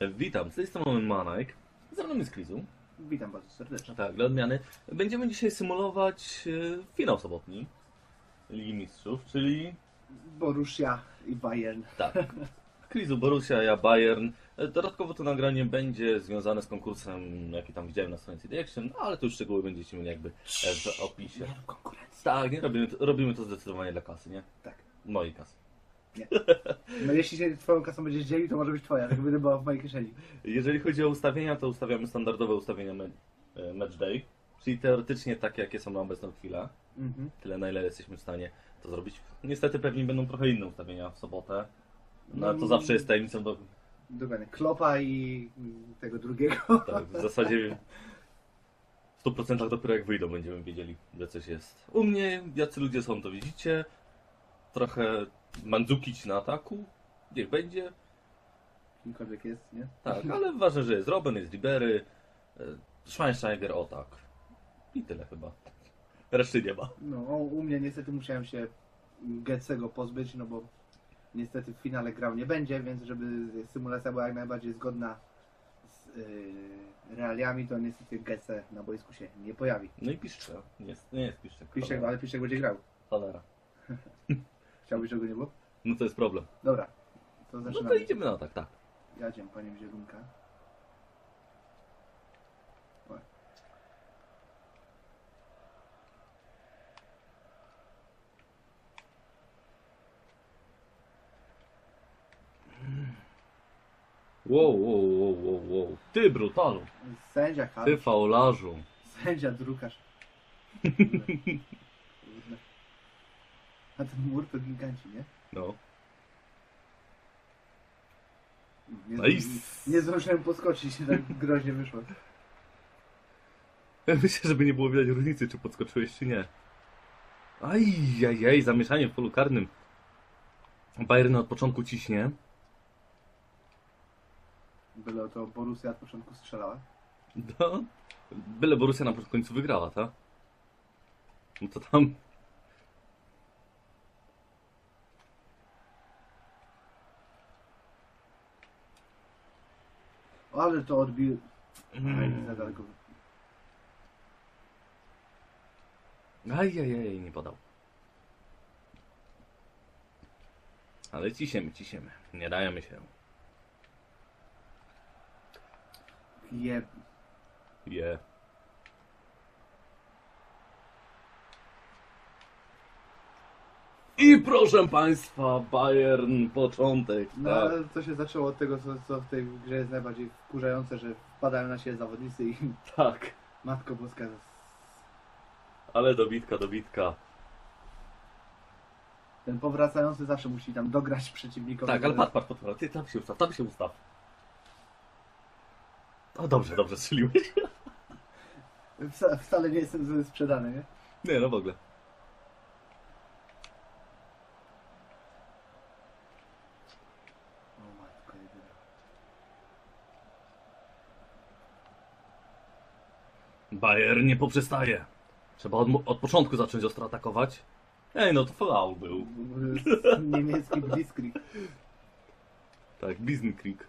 Witam, z tej strony Manek. Ze mną jest Krizu. Witam bardzo serdecznie. Tak, dla odmiany. Będziemy dzisiaj symulować e, finał sobotni Ligi Mistrzów, czyli Borussia i Bayern. tak. Krizu, Borussia, ja Bayern. E, Dodatkowo to nagranie będzie związane z konkursem, jaki tam widziałem na stronie CD Action, no, ale to już szczegóły będziecie mieli jakby w opisie. Nie rób konkurencji. Tak, nie, robimy, to, robimy to zdecydowanie dla kasy, nie? Tak. Mojej kasy. No jeśli się twoją kasą będziesz dzielił, to może być twoja, tak będę była w mojej kieszeni. Jeżeli chodzi o ustawienia, to ustawiamy standardowe ustawienia me- e, match day, czyli teoretycznie takie, jakie są na obecną chwilę. Mhm. Tyle, na ile jesteśmy w stanie to zrobić. Niestety pewnie będą trochę inne ustawienia w sobotę. No ale to zawsze jest tajemnicą do... Dokładnie. Klopa i mm, tego drugiego. Tak, w zasadzie w 100% dopiero jak wyjdą będziemy wiedzieli, że coś jest. U mnie, jacy ludzie są, to widzicie. Trochę Mandzukić na ataku. Niech będzie. Kimkolwiek jest, nie? Tak, ale ważne, że jest Robin, jest Ribery, e, Schweinsteiger, o tak. I tyle chyba. Reszty nie ma. No, u mnie niestety musiałem się Getsego pozbyć, no bo niestety w finale grał nie będzie, więc żeby symulacja była jak najbardziej zgodna z yy, realiami, to niestety Getse na boisku się nie pojawi. No i Piszczek. Nie jest, nie jest Piszczek. Piszczek, ale Piszczek będzie grał. Cholera. Chciałbyś, żeby go nie było? No to jest problem. Dobra, to No zaczynamy. to idziemy na tak, tak. Jadziem, panie Zielunka. Oj. Wow, wow, wow, wow, wow. Ty brutalu, Sędzia ty Karol, faularzu. sędzia drukarz. A ten mur to giganci, nie? No. Nie, Nice. nie, zdążyłem podskoczyć, tak groźnie wyszło. Ja myślę, żeby nie było widać różnicy, czy podskoczyłeś, czy nie. Aj, aj, aj, zamieszanie w polu karnym. Bayern od początku ciśnie. Byle to Borussia od początku strzelała. No, byle Borussia na końcu wygrała, tak? No to tam... ale to odbił. Mm. Aj, za daleko. Aj, aj, aj, nie podał. Ale ciśniemy, ciśniemy. Nie dajemy się. Je... Je. I proszę Państwa, Bayern, początek. No, tak. ale to się zaczęło od tego, co, co w tej grze jest najbardziej wkurzające, że wpadają na siebie zawodnicy i tak. Matko Boska. Ale dobitka, dobitka. Ten powracający zawsze musi tam dograć przeciwnikowi. Tak, ale patrz, patrz, patrz. Ty tam się ustaw, tam się ustaw. O, dobrze, dobrze, strzeliłeś. Wca- Wcale nie jestem sprzedany, nie? Nie, no w ogóle. O matko jedyna. Bayern nie poprzestaje. Trzeba od, od początku zacząć ostro atakować. Ej, no to faul był. Niemiecki blitzkrieg. Tak, Bizenkrieg.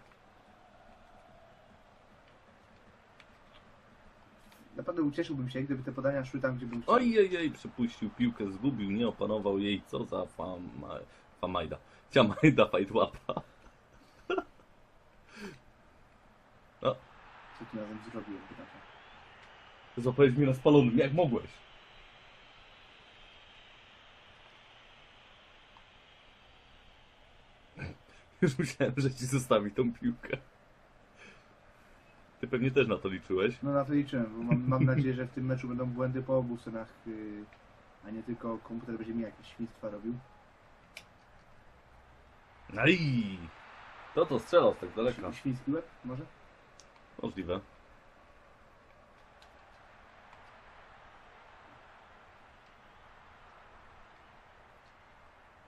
Naprawdę ucieszyłbym się, gdyby te podania szły tam, gdzie bym chciał. Ojej, przepuścił piłkę, zgubił, nie opanował jej. Co za fama, famajda. Ciamajda, fajdłapa. Co tu razem zrobiłem, pytacie. Złapałeś mnie na spalonym, jak mogłeś? Już myślałem, że ci zostawi tą piłkę. Ty pewnie też na to liczyłeś. No na to liczyłem, bo mam, mam nadzieję, że w tym meczu będą błędy po obu stronach, yy, a nie tylko komputer będzie mi jakieś świństwa robił. Aj! Kto to strzelał z tak daleka? Świński łeb, może? Możliwe.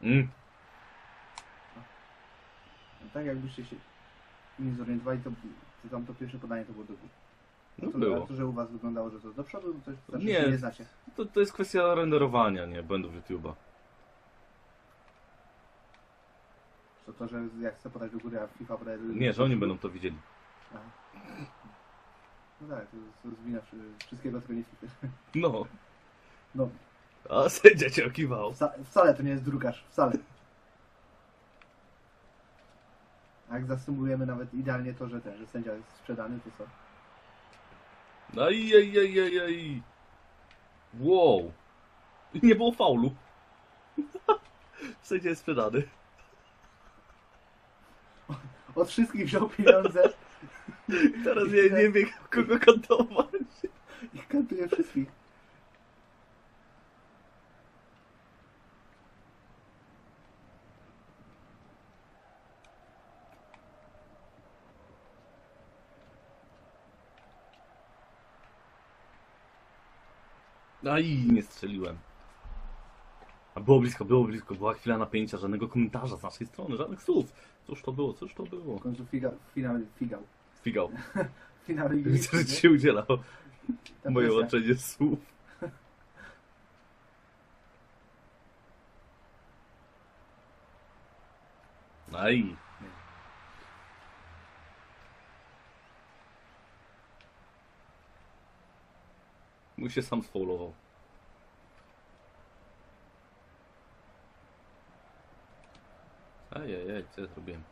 Mm. No tak jakbyście się nie zorientowali, to, to tam to pierwsze podanie to było do góry. No to, było. To, że u was wyglądało, że to do przodu, to znaczy, Nie. nie znacie. To, to jest kwestia renderowania, nie? Błędów YouTube'a. To to, że jak chcę podać do góry, a FIFA podaje do Nie, że oni będą to widzieli. Aha. No tak, to, jest wina wszy- wszystkiego, tylko nie FIFA. No. No, A sędzia cię okiwał. wca, wcale to nie jest drukarz, wcale. Jak zasymulujemy nawet idealnie to, że ten, że sędzia jest sprzedany, to co? Aj, aj, aj, aj, aj. Wow. I Nie było faulu. Sędzia jest sprzedany. Od wszystkich wziął pieniądze Teraz nie, nie wiem kogo kantować. i kantuje wszystkich. Aj, nie strzeliłem. A było blisko, było blisko. Była chwila napięcia, żadnego komentarza z naszej strony, żadnych słów. Cóż to było, cóż to było? W końcu figa, finał, figał. Figał. Finał Ligi Widzę, że ci się udzielał. Ta Moje presja. łączenie słów. Aj. Mój się sam sfaulował. Ajajaj, co ja zrobiłem?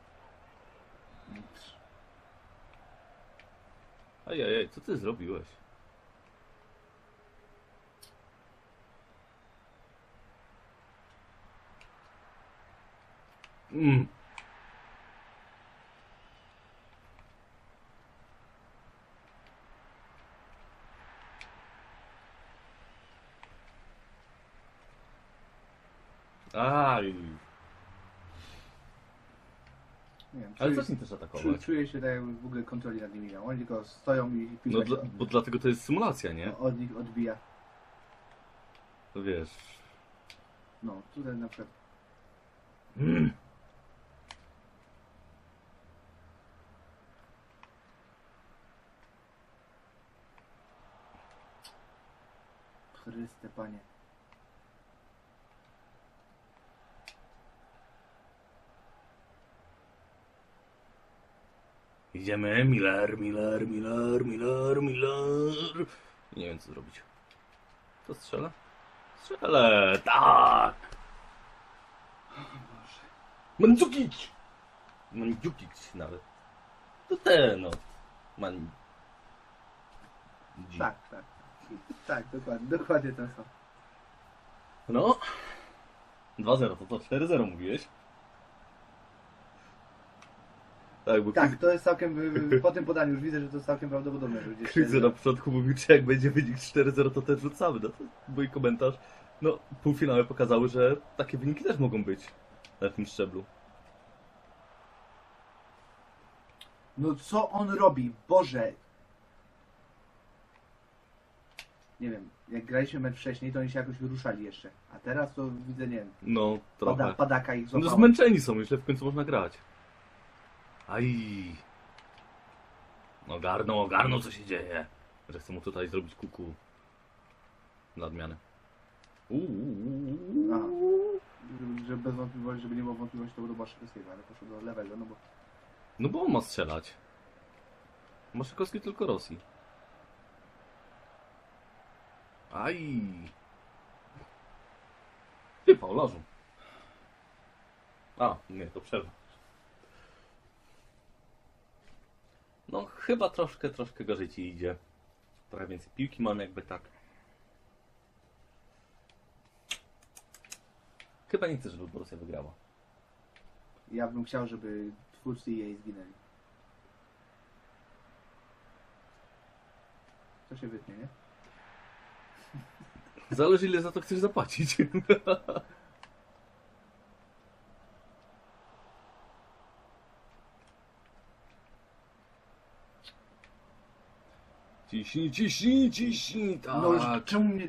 Ajajaj, co ty zrobiłeś? Mm. Aj, Nie wiem, ale czuję, zacznij też czuję, atakować. czuję się tak jakby w ogóle kontroli nad nimi miał. Oni tylko stoją i No, piłka dla, się bo dlatego to jest symulacja, nie? od, od nich odbija. To wiesz. No, tutaj na przykład Mm. Chryste panie. Idziemy, Miller, Miller, Miller, Miller, Miller. Nie wiem co zrobić. To strzelę? Strzelę, tak! Mandzukić! Mandzukić nawet. To ten, no. Man... Dzi- Tak, tak. Tak, dokładnie, dokładnie ten sam. No. 2-0, to to 4-0 mówiłeś? Tak, bo Tak, to jest całkiem, po tym podaniu już widzę, że to jest całkiem prawdopodobne. Kryzy na początku mówił, czy jak będzie wynik 4-0, to też rzucamy. No to mój komentarz. No, półfinały pokazały, że takie wyniki też mogą być na tym szczeblu. No co on robi? Boże! Nie wiem, jak graliśmy mecz wcześniej, to oni się jakoś ruszali jeszcze. A teraz to widzę, nie wiem, No, trochę. pada, padaka ich No złapała. zmęczeni są, już w końcu można grać. Aj. Ogarną, ogarną co się dzieje. Że chcę mu tutaj zrobić kuku. Na odmianę. Uuu. Aha. Żeby bez wątpliwości, żeby nie było wątpliwości, to do Błaszczykowskiego, ale poszło do lewego, no bo... No bo on ma strzelać. Maszykowski tylko Rosji. Aj. Ty, Paularzu. A, nie, to przerwa. No, chyba troszkę, troszkę gorzej ci idzie. Trochę więcej piłki mam jakby tak. Chyba nie chcę, żeby Borussia wygrała. Ja bym chciał, żeby twórcy jej zginęli. To się wytnie, nie? Zależy ile za to chcesz zapłacić. Ciśnij, ciśnij, ciśnij, tak. No już czemu mnie...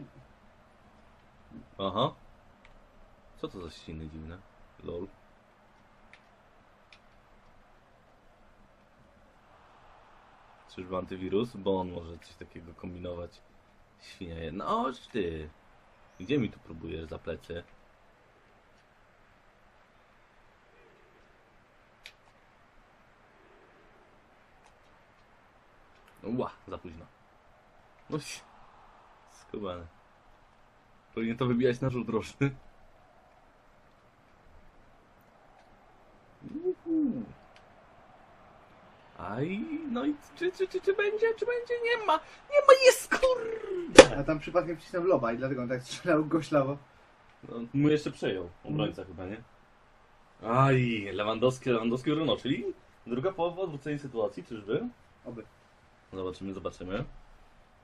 Aha. Co to za ściny dziwne? Lol. Czyżby antywirus? Bo on może coś takiego kombinować. Świnia jedna. Chodź ty. Gdzie mi tu próbujesz za plecy? Ła, za późno. No, si- skubany. Powinien to wybijać na rzut roczny. Aj, no i czy, czy, czy, czy będzie, czy będzie? Nie ma, nie ma, jest kur... A tam przypadkiem wcisnął loba i dlatego on tak strzelał goślawo. No, mu jeszcze przejął obrońca chyba, nie? Aj, Lewandowski, Lewandowski Bruno, czyli druga połowa odwrócenie sytuacji, czyżby? Oby. Zobaczymy, zobaczymy.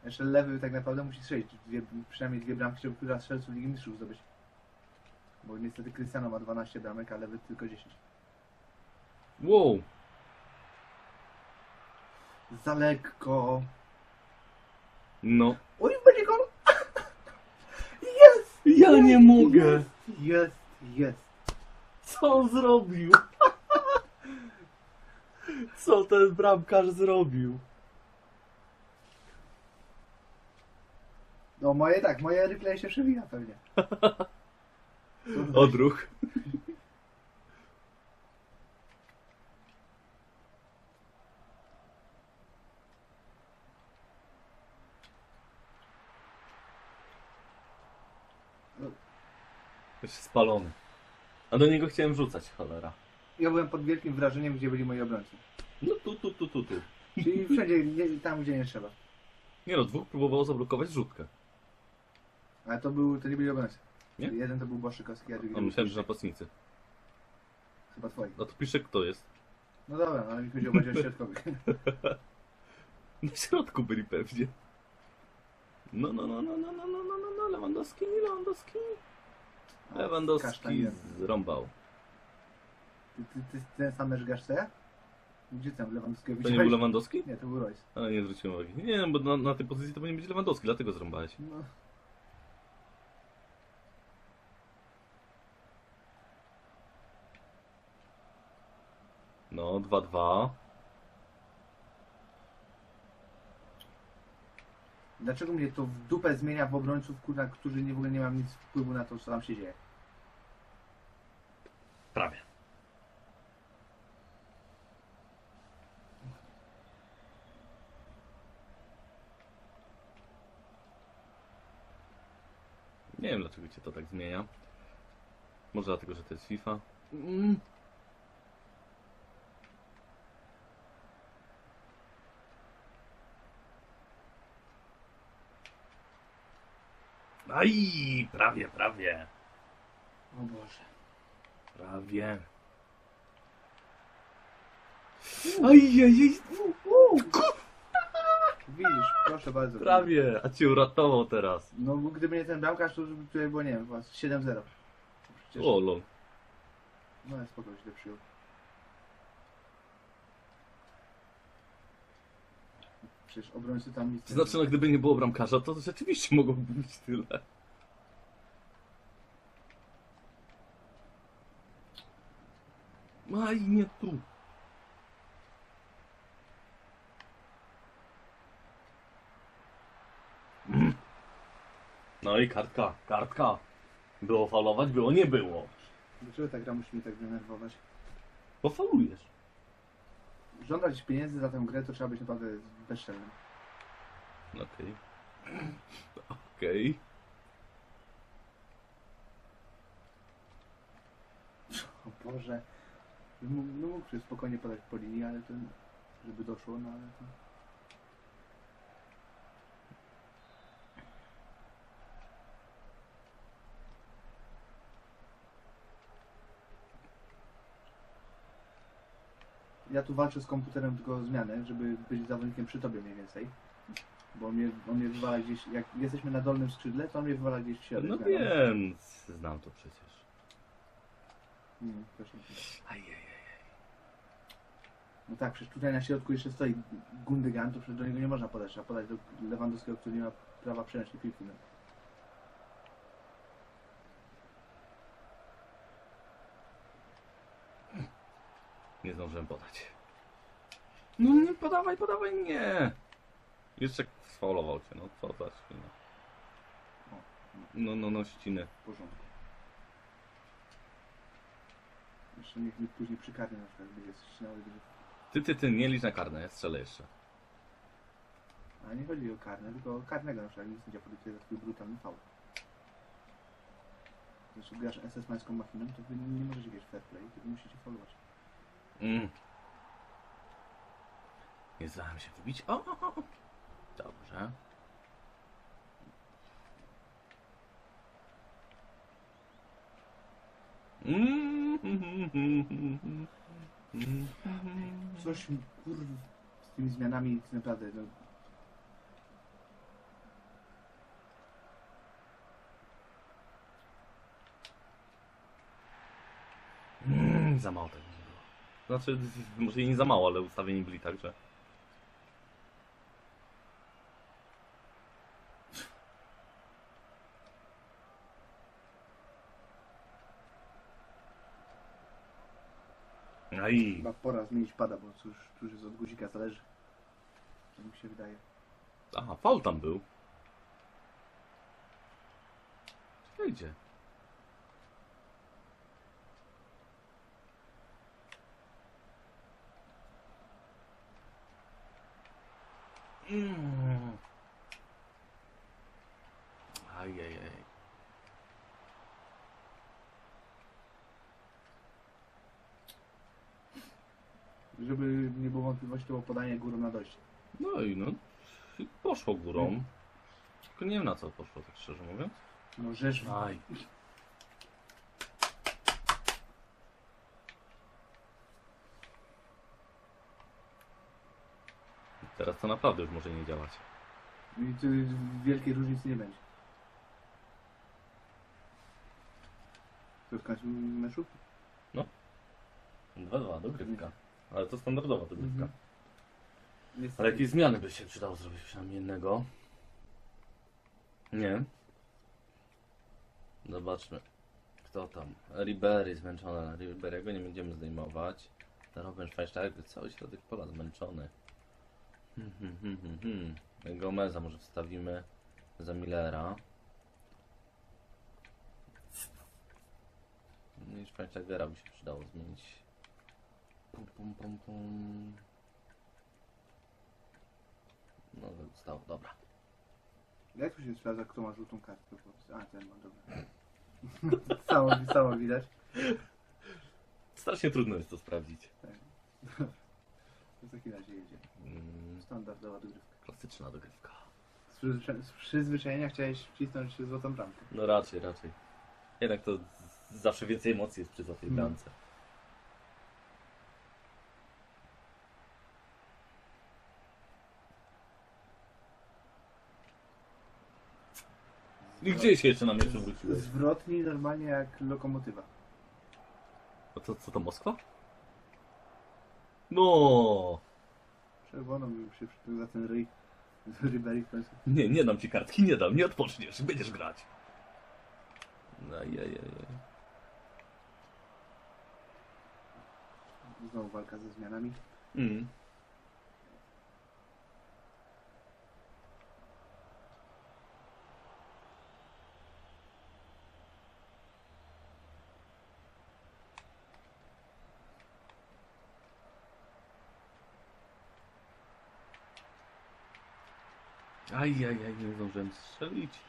Jeszcze lewy tak naprawdę musi strzelić dwie, przynajmniej dwie bramki, żeby która strzelców Ligi Mistrzów zdobyć. Bo niestety Cristiano ma 12 bramek, a lewy tylko 10. Wow, Za lekko. no. Oj, będzie gol! Jest! Ja nie mogę! Jest, jest. Co on zrobił? Co ten bramkarz zrobił? No moje tak, moje replay się przewija pewnie. Odruch. Jest spalony. A do niego chciałem rzucać, cholera. Ja byłem pod wielkim wrażeniem, gdzie byli moi obrońcy. No tu, tu, tu, tu, tu. Czyli wszędzie, nie, tam gdzie nie trzeba. Nie no, dwóch próbowało zablokować rzutkę. Ale to był, to nie byli obrońcy. Nie? Jeden to był Boszykowski, a drugi A był myślałem, że napastnicy. chyba twoi. No to pisze kto jest. No dobra, ale mi chodziło bardziej o środkowych. Na środku byli pewnie. No, no, no, no, no, no, no, no, no, no, Lewandowski, Lewandowski. A, Lewandowski zrąbał. Ty, ty, ty ten sam mecz grasz co ja? Gdzie tam Lewandowskiego To nie był Lewandowski? Nie, to był Royce. Ale nie zwróciłem uwagi. Nie, no, bo na, na tej pozycji to powinien być Lewandowski, dlatego zrąbałeś. No. No, 2-2. Dlaczego mnie to w dupę zmienia w obrońców, kurna, którzy nie, w ogóle nie mają nic wpływu na to, co tam się dzieje? Prawie. Nie wiem dlaczego cię to tak zmienia. Może dlatego, że to jest FIFA. Mm. Aj, prawie, prawie. O Boże. Prawie. Ajajaj, Widzisz, proszę bardzo. prawie, a cię uratował teraz. No bo gdyby nie ten bramkarz, to już by tutaj było, nie wiem, chyba 7-0. Przecież, O, lol. no ale spoko, źle przyjął. Przecież obrońcy tam nic To znaczy, no gdyby nie było bramkarza, to rzeczywiście mogłoby być tyle. Aj, nie tu. Mm. No i kartka, kartka. Było faulować, było, nie było. Dlaczego ta gra musi mnie tak denerwować? Bo faulujesz. Żądać pieniędzy za tę grę to trzeba być naprawdę bezczelnym. Okej. Okej. O Boże. No mógł się spokojnie podać po linii, ale to... Żeby doszło, no ale to... Ja tu walczę z komputerem tylko o zmianę, żeby być zawodnikiem przy tobie mniej więcej. Bo on mnie, on mnie wywala gdzieś, jak jesteśmy na dolnym skrzydle, to on mnie wywala gdzieś w środek. No wiem, znam to przecież. Mm, proszę. Ajajaj. No tak, przecież tutaj na środku jeszcze stoi Gundogan, to przecież do niego nie można podać. Trzeba podać do Lewandowskiego, który nie ma prawa przejąć tej piłki. No. Nie zdążyłem podać. No nie podawaj, podawaj, nie! Jeszcze sfaulował cię, no co za świnia. O, No, no, no, ściny. w porządku. Jeszcze niech mi później przy karnie na przykład będzie ścinały, będzie... Ty, ty, ty, nie licz na karne, ja strzelę jeszcze. Ale nie chodzi o karne, tylko o karnego na przykład. Nie sędzia podykuje za twój brutalny faul. Jeśli grasz SS-mańską machiną, to wy nie możecie grać fair play, tylko musicie faulować. Mm. Nie zdałem się wybić. O, o, o. Dobrze. Coś kur... z tymi zmianami jest naprawdę, no... Mm, za mało tego. Znaczy, może i nie za mało, ale ustawieni byli tak, że... Aj, Chyba pora zmienić pada, bo cóż, już jest od guzika zależy. Tak mi się wydaje. aha, fal tam był. Czekajcie. Mm. Ajajaj. Żeby nie było wątpliwości, to było podanie górą na dojście. No i no, poszło górą. Tylko nie wiem na co poszło, tak szczerze mówiąc. No rzecz... Aj. Teraz to naprawdę już może nie działać. I tu wielkiej różnicy nie będzie. Końcu meczu? 2-2, dogrywka. Ale to standardowa dogrywka. Mhm. Ale jakieś zmiany by się przydało zrobić przynajmniej jednego. Nie. Zobaczmy. Kto tam? Ribery zmęczony. Ribery'ego nie będziemy zdejmować. Robin Schweinsteiger, cały środek pola zmęczony. Hmm, hmm, hmm, hmm, hmm. Gomeza może wstawimy za Millera. No I Schweinsteigera by się przydało zmienić. Pum, pum, pum, pum. No, zostało, dobra. Jak tu się sprawdza, kto ma żółtą kartkę? po prostu? A, ten ma, dobra. samo, samo widać. Strasznie trudno jest to sprawdzić. To takim razie jedzie. Mm, Standardowa dogrywka. klasyczna dogrywka. Z, przyzwycza- z przyzwyczajenia chciałeś wcisnąć złotą bramkę. No raczej, raczej. Jednak to z- zawsze więcej emocji jest przy złotej Mm. bramce. I gdzie się jeszcze na mnie przewróciłeś? Zwrotni normalnie jak lokomotywa. A to, co to Moskwa? No, Czerwoną mi się przytuł za ten ryj. Ribery w końcu. nie, nie dam ci kartki, nie dam, nie odpoczniesz, będziesz grać. Ajajaj. Znowu walka ze zmianami. Mm. Ajajaj, nie zdążyłem strzelić.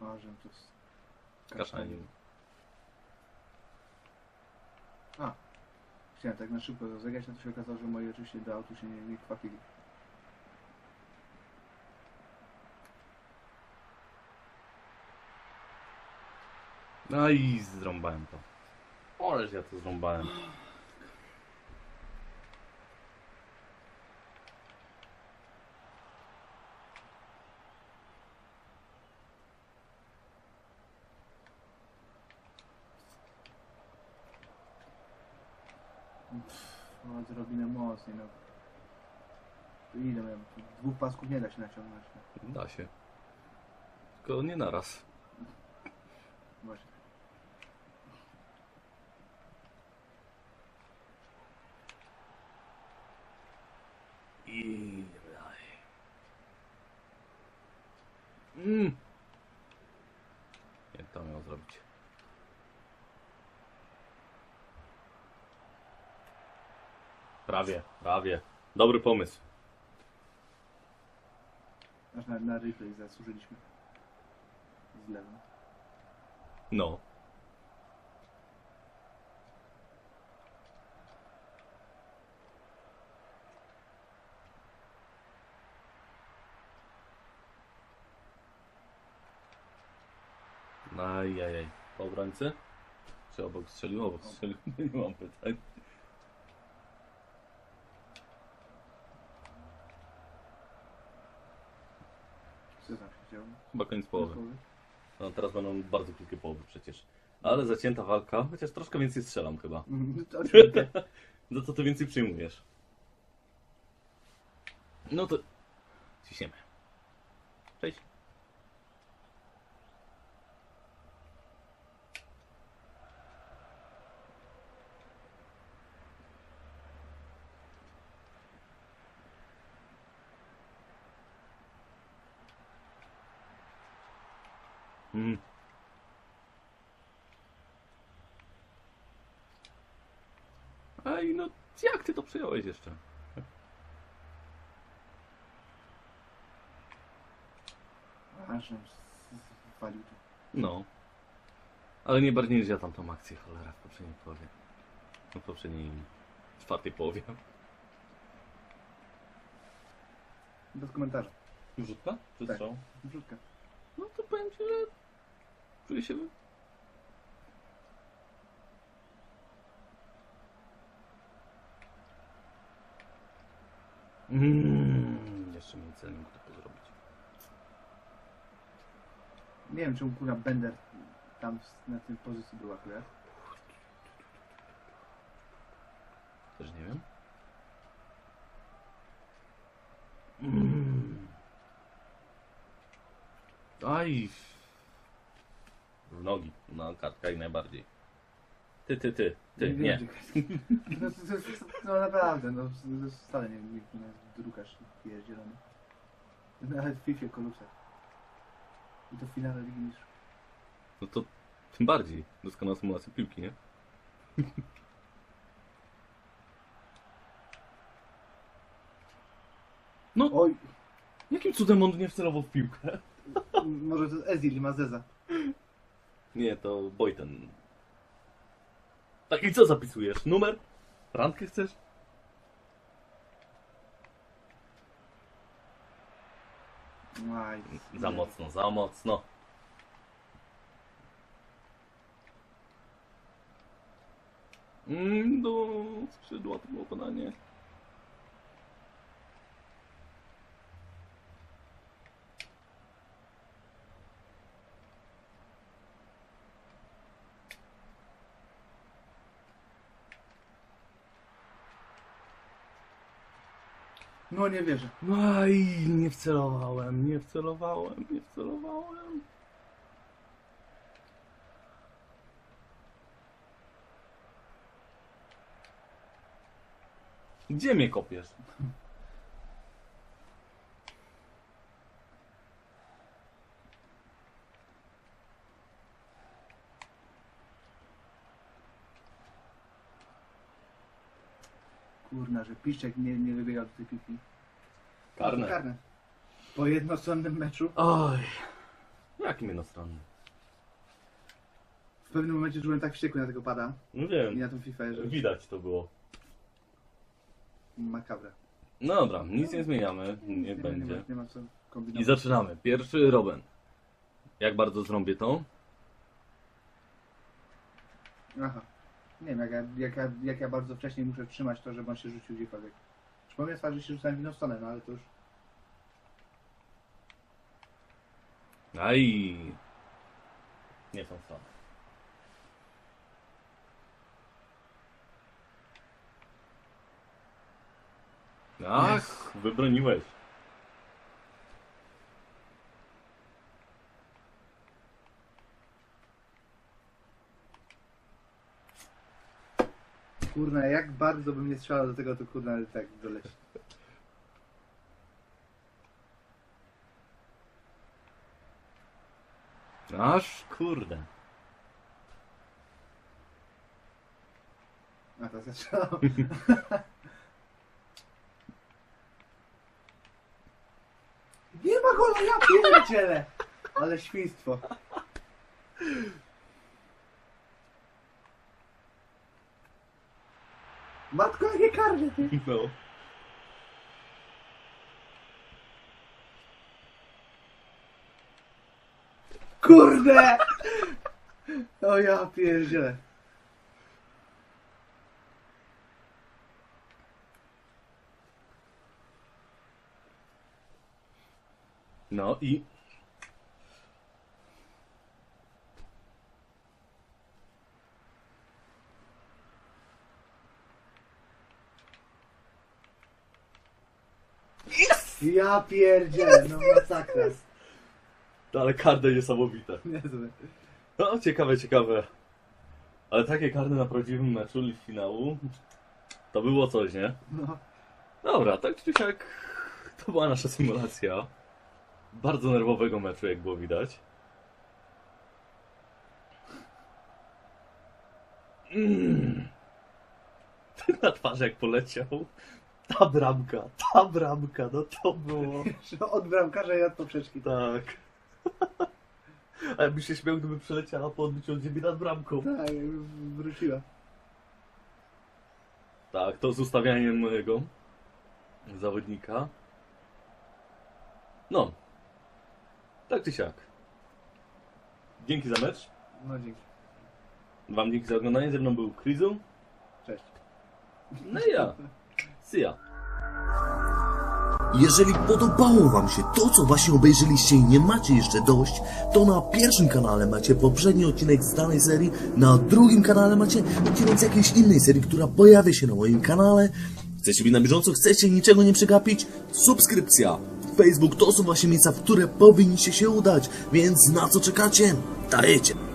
Że to jest... Kaszaniem. A. Chciałem tak na szybko rozegrać, no to się okazało, że moi oczywiście do autu się nie, nie kwapili. No i zrąbałem to. Oleż ja to zrąbałem. No, odrobinę mocniej, no. To ile miałem? Dwóch pasków nie da się naciągnąć. No. Da się. Tylko nie naraz. Właśnie. I dalej. Mm. Jak to miał zrobić? Prawie, prawie. Dobry pomysł. Aż na, na replay zasłużyliśmy. Z lewą. No. Ajajaj. Po obrońcy? Czy obok strzelił? Obok strzelił. Nie mam pytań. Co tam się działo? Chyba koniec połowy. No teraz będą bardzo krótkie połowy przecież. Ale zacięta walka, chociaż troszkę więcej strzelam chyba. Mhm, oczywiście. No to ty więcej przyjmujesz. No to ciśniemy. Cześć. Mm. Ej, no jak ty to przyjąłeś jeszcze? A, że z- zwalił to. No. Ale nie bardziej niż ja tamtą akcję, cholera, w poprzedniej połowie. No w poprzedniej czwartej połowie. Bez komentarza. Rzutka? Czy Tak. strzał? Wrzutka. No to powiem ci, że czuję się... Mm, jeszcze mi cel nie mógł to zrobić. Nie wiem, czemu kurwa Bender tam na tej pozycji był akurat. Też nie wiem. Mm. Aj. W nogi, na kartka i najbardziej. Ty, ty, ty, ty, nie. No, to, to, to, no naprawdę, no to wcale nie, nie, nie drukarz jest zielony. Nawet w FIFA Kolusa. I to w finale Ligi Mistrzów. No to tym bardziej. Doskonała symulacja piłki, nie? No, Oj, jakim cudem on nie wcelował w piłkę? może to Ezil Mazeza. Nie, to Bojten. Tak i co zapisujesz? Numer? Randkę chcesz? Aj, Za mocno, za mocno. Mm, do skrzydła to było podanie. No nie wierzę. Aj, nie wcelowałem, nie wcelowałem, nie wcelowałem. Gdzie mnie kopiesz? Kurna, że Piszczek nie, nie wybiegał do tej piłki. Karne. Karne. Po jednostronnym meczu Oj, jakim jednostronny? w pewnym momencie czułem tak wściekły na tego pada No i wiem, na tą FIFA, że widać to było. makabra. No dobra, nic nie zmieniamy, nie Nie, ma- będzie. Nie ma, co I kombinować. zaczynamy. Pierwszy Robin. Jak bardzo zrąbię to? Aha. Nie wiem, jak ja, jak, ja, jak ja bardzo wcześniej muszę trzymać to, żeby on się rzucił gdziekolwiek. Przypomnę fakt, że się rzucałem w inną stronę, no ale to już... Aj. Nie są strony. Ach, wybroniłeś. kurna, jak bardzo bym nie strzelał do tego, to kurna, ale tak doleci. Aż kurde. A to zaczęło. No. Nie ma gola, ja! Ale świństwo. Matko, jakie karne ty! No. Kurde! O ja pierdzielę. No i... Ja pierdzielę, no masakra. No, ale karne niesamowite. Niezłe. No, ciekawe, ciekawe. Ale takie karne na prawdziwym meczu ligi finału, to było coś, nie? No, Dobra, tak czy siak, to była nasza symulacja. Bardzo nerwowego meczu, jak było widać. Mm. Na twarzy jak poleciał. Ta bramka, ta bramka, no to było. że od bramkarza i od poprzeczki. Tak. A jakby się śmiał, gdyby przeleciała po odbyciu od ziemi nad bramką. Tak, wróciła. Tak, to z ustawianiem mojego zawodnika. No. Tak czy siak. Dzięki za mecz. No dzięki. Wam dzięki za oglądanie. Ze mną był Krizu. Cześć. No i ja. Jeżeli podobało Wam się to, co właśnie obejrzeliście i nie macie jeszcze dość, to na pierwszym kanale macie poprzedni odcinek z danej serii, na drugim kanale macie odcinek z jakiejś innej serii, która pojawia się na moim kanale. Chcecie być na bieżąco, chcecie niczego nie przegapić? Subskrypcja! Facebook to są właśnie miejsca, w które powinniście się udać, więc na co czekacie? Dajecie!